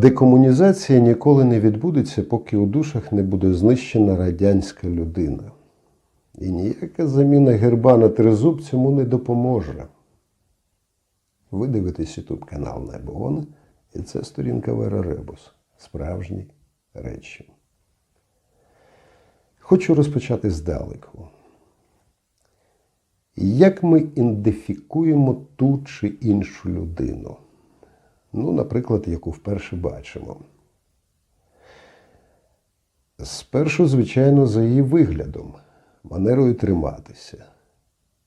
Декомунізація ніколи не відбудеться, поки у душах не буде знищена радянська людина. І ніяка заміна герба на тризуб цьому не допоможе. Ви дивитесь YouTube канал Небогон, і це сторінка Вера Ребус. Справжні речі. Хочу розпочати здалеку. Як ми ідентифікуємо ту чи іншу людину? Ну, наприклад, яку вперше бачимо. Спершу, звичайно, за її виглядом, манерою триматися.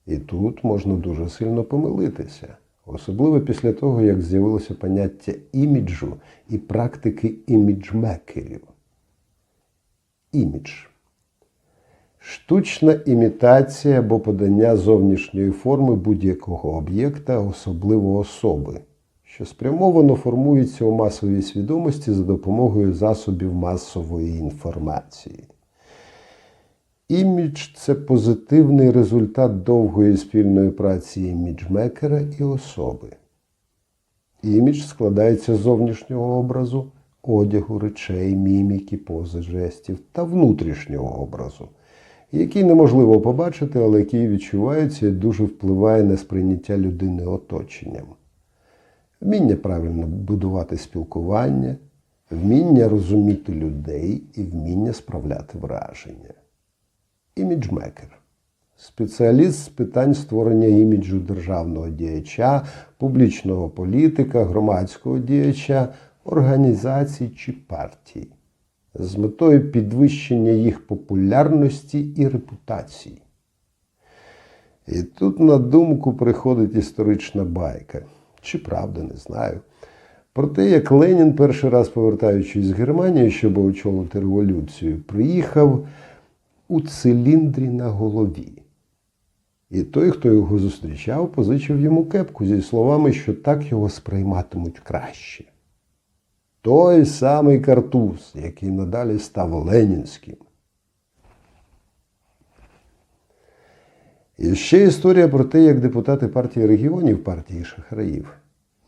І тут можна дуже сильно помилитися, особливо після того, як з'явилося поняття іміджу і практики іміджмекерів. Імідж штучна імітація або подання зовнішньої форми будь-якого об'єкта, особливо особи, що спрямовано формується у масовій свідомості за допомогою засобів масової інформації. Імідж це позитивний результат довгої спільної праці іміджмекера і особи. Імідж складається з зовнішнього образу, одягу, речей, міміки, пози, жестів та внутрішнього образу, який неможливо побачити, але який відчувається і дуже впливає на сприйняття людини оточенням. Вміння правильно будувати спілкування, вміння розуміти людей і вміння справляти враження. Іміджмекер. Спеціаліст з питань створення іміджу державного діяча, публічного політика, громадського діяча, організацій чи партій з метою підвищення їх популярності і репутації. І тут на думку приходить історична байка, чи правда, не знаю. Про те, як Ленін, перший раз повертаючись з Германії, щоб очолити революцію, приїхав у циліндрі на голові. І той, хто його зустрічав, позичив йому кепку зі словами, що так його сприйматимуть краще. Той самий картуз, який надалі став ленінським. І ще історія про те, як депутати партії регіонів, партії шахраїв,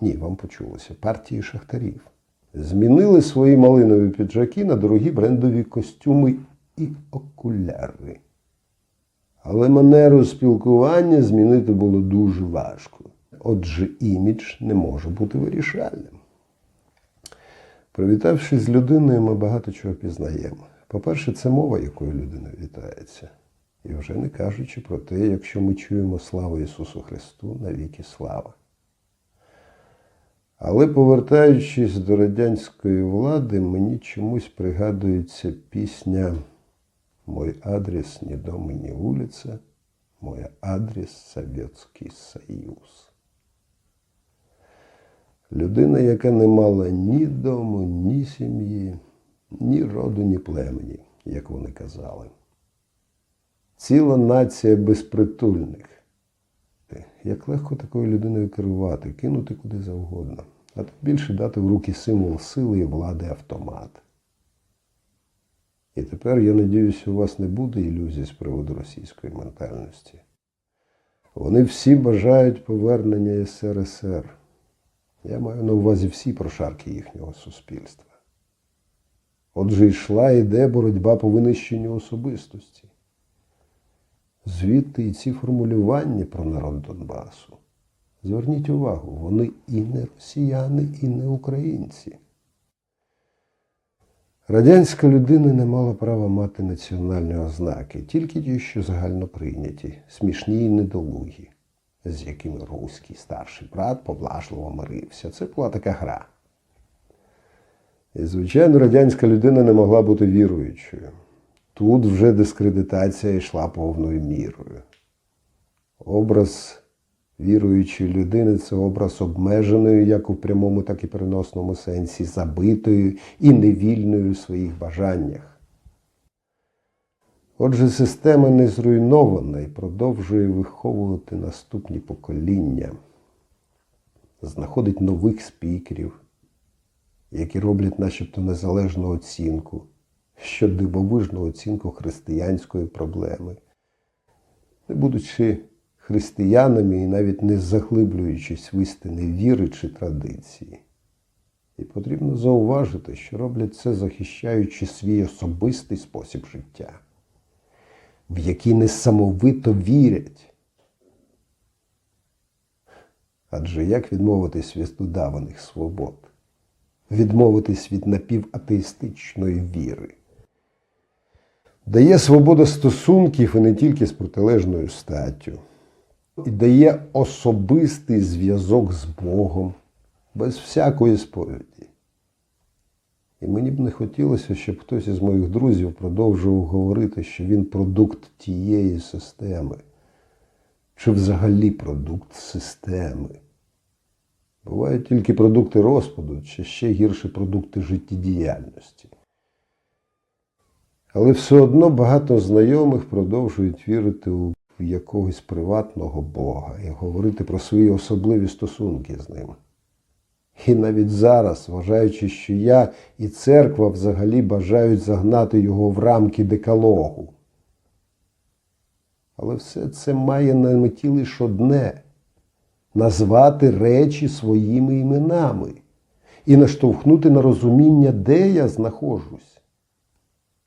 ні, вам почулося, партії шахтарів, змінили свої малинові піджаки на дорогі брендові костюми і окуляри. Але манеру спілкування змінити було дуже важко. Отже, імідж не може бути вирішальним. Привітавшись з людиною, ми багато чого пізнаємо. По-перше, це мова, якою людина вітається. І вже не кажучи про те, якщо ми чуємо славу Ісусу Христу, навіки слава. Але повертаючись до радянської влади, мені чомусь пригадується пісня Мой адрес не дом и не улица, мой адрес Советский Союз. Людина, яка не мала ні дому, ні сім'ї, ні роду, ні племені, як вони казали. Ціла нація безпритульних. Як легко такою людиною керувати, кинути куди завгодно, а тим більше дати в руки символ сили і влади автомат. І тепер, я надіюся, у вас не буде ілюзій з приводу російської ментальності. Вони всі бажають повернення СРСР. Я маю на увазі всі прошарки їхнього суспільства. Отже, йшла йде боротьба по винищенню особистості. Звідти і ці формулювання про народ Донбасу. Зверніть увагу, вони і не росіяни, і не українці. Радянська людина не мала права мати національні ознаки, тільки ті, що загально прийняті, смішні й недолугі, з якими руський старший брат поблажливо мирився. Це була така гра. І, звичайно, радянська людина не могла бути віруючою. Тут вже дискредитація йшла повною мірою. Образ віруючої людини це образ обмеженої, як у прямому, так і переносному сенсі, забитою і невільною у своїх бажаннях. Отже, система не зруйнована і продовжує виховувати наступні покоління, знаходить нових спікерів, які роблять начебто незалежну оцінку, що дивовижну оцінку християнської проблеми, не будучи християнами і навіть не заглиблюючись в істини віри чи традиції. І потрібно зауважити, що роблять це, захищаючи свій особистий спосіб життя, в який несамовито вірять. Адже як відмовитись від удаваних свобод, відмовитись від напіватеїстичної віри? Дає свобода стосунків і не тільки з протилежною статтю, і дає особистий зв'язок з Богом без всякої сповіді. І мені б не хотілося, щоб хтось із моїх друзів продовжував говорити, що він продукт тієї системи, чи взагалі продукт системи. Бувають тільки продукти розпаду, чи ще гірше продукти життєдіяльності. Але все одно багато знайомих продовжують вірити у якогось приватного Бога і говорити про свої особливі стосунки з ним. І навіть зараз, вважаючи, що я і церква взагалі бажають загнати його в рамки декалогу. Але все це має на меті лише одне назвати речі своїми іменами і наштовхнути на розуміння, де я знаходжусь.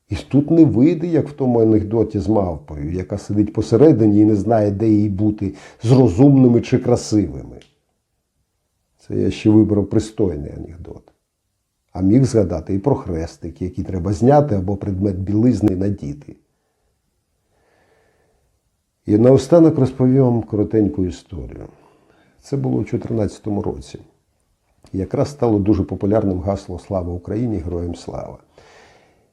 І тут не вийде, як в тому анекдоті з мавпою, яка сидить посередині і не знає, де їй бути з розумними чи красивими. Це я ще вибрав пристойний анекдот. А міг згадати і про хрестик, який треба зняти або предмет білизни надіти. І наостанок розповім вам коротеньку історію. Це було у 2014 році. Якраз стало дуже популярним гасло Слава Україні! Героям слава!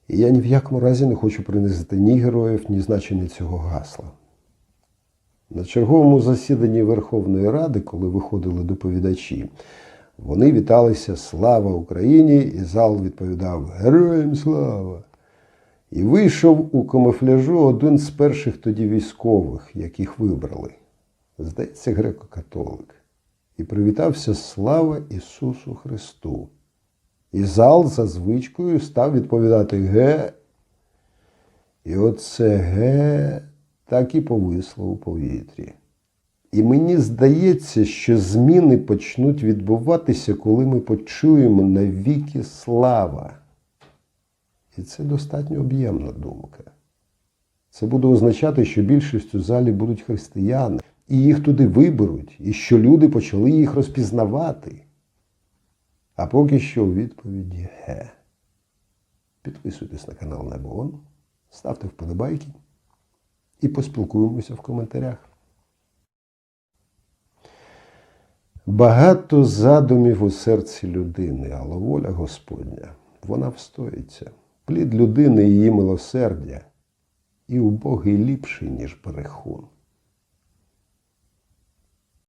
І я ні в якому разі не хочу принизити ні героїв, ні значення цього гасла. На черговому засіданні Верховної Ради, коли виходили доповідачі, вони віталися Слава Україні! і зал відповідав Героям слава! І вийшов у камуфляжу один з перших тоді військових, яких вибрали. Здається, греко-католик. І привітався Слава Ісусу Христу. І зал за звичкою став відповідати Ге. І оце Ге так і повисло у повітрі. І мені здається, що зміни почнуть відбуватися, коли ми почуємо навіки слава. І це достатньо об'ємна думка. Це буде означати, що більшість у залі будуть християни, і їх туди виберуть, і що люди почали їх розпізнавати. А поки що у відповіді ге. Підписуйтесь на канал Небоон, ставте вподобайки і поспілкуємося в коментарях. Багато задумів у серці людини, але воля Господня, вона встоїться. Плід людини і її милосердя, і убогий ліпший, ніж перехун.